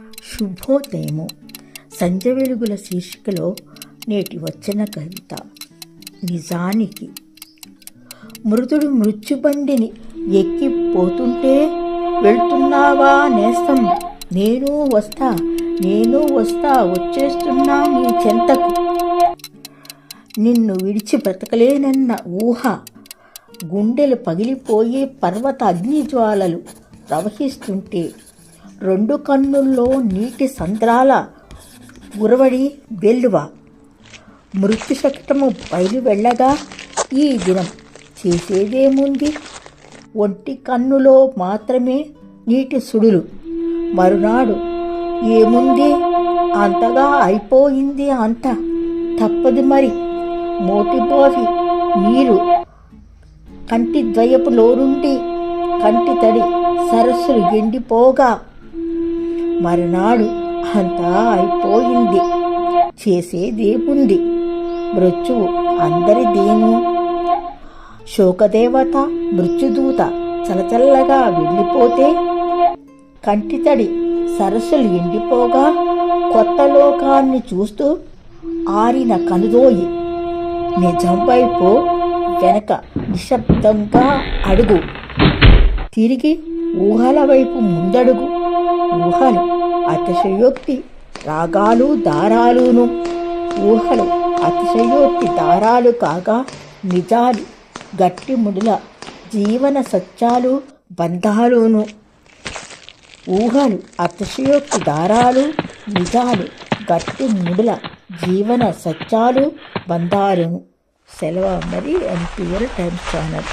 శుభోదయము. సంజ వెలుగుల శీర్షికలో నేటి వచ్చిన కవిత నిజానికి మృదుడు మృత్యుబండిని ఎక్కిపోతుంటే వెళ్తున్నావా నేస్తం? నేను వస్తా నేను వస్తా వచ్చేస్తున్నా నీ చెంతకు. నిన్ను విడిచి బ్రతకలేనన్న ఊహ. గుండెలు పగిలిపోయే పర్వత అగ్నిజ్వాలలు ప్రవహిస్తుంటే రెండు కన్నుల్లో నీటి సంద్రాల ఉరవడి వెల్లువ మృత్యుశక్తము బయలు వెళ్ళగా ఈ దినం చేసేదేముంది ఒంటి కన్నులో మాత్రమే నీటి సుడులు. మరునాడు ఏముంది అంతగా అయిపోయింది అంత. తప్పదు మరి. మోటిపోసి నీరు. కంటి ద్వయపు లోనుండి కంటి తడి సరస్సులు ఎండిపోగా. మరునాడు అంతా అయిపోయింది. చేసేదేముంది మృత్యువు అందరిదేను. శోకదేవత మృత్యుదూత చలచల్లగా వెళ్ళిపోతే కంటితడి సరస్సులు ఎండిపోగా కొత్త లోకాన్ని చూస్తూ ఆరిన కనుదోయి నిజం వైపు వెనక నిశ్శబ్దంగా అడుగు. తిరిగి ఊహల వైపు ముందడుగు. ఊహలు అతిశయోక్తి రాగాలు దారాలును. ఊహలు అతిశయోక్తి దారాలు కాగా నిజాలు గట్టి ముడుల జీవన సత్యాలు బంధాలును. ఊహలు అతిశయోక్తి దారాలు నిజాలు గట్టి ముడుల జీవన సత్యాలు బంధాలును. సెలవు మరి ఎన్టీఆర్ టైమ్స్ ఛానల్.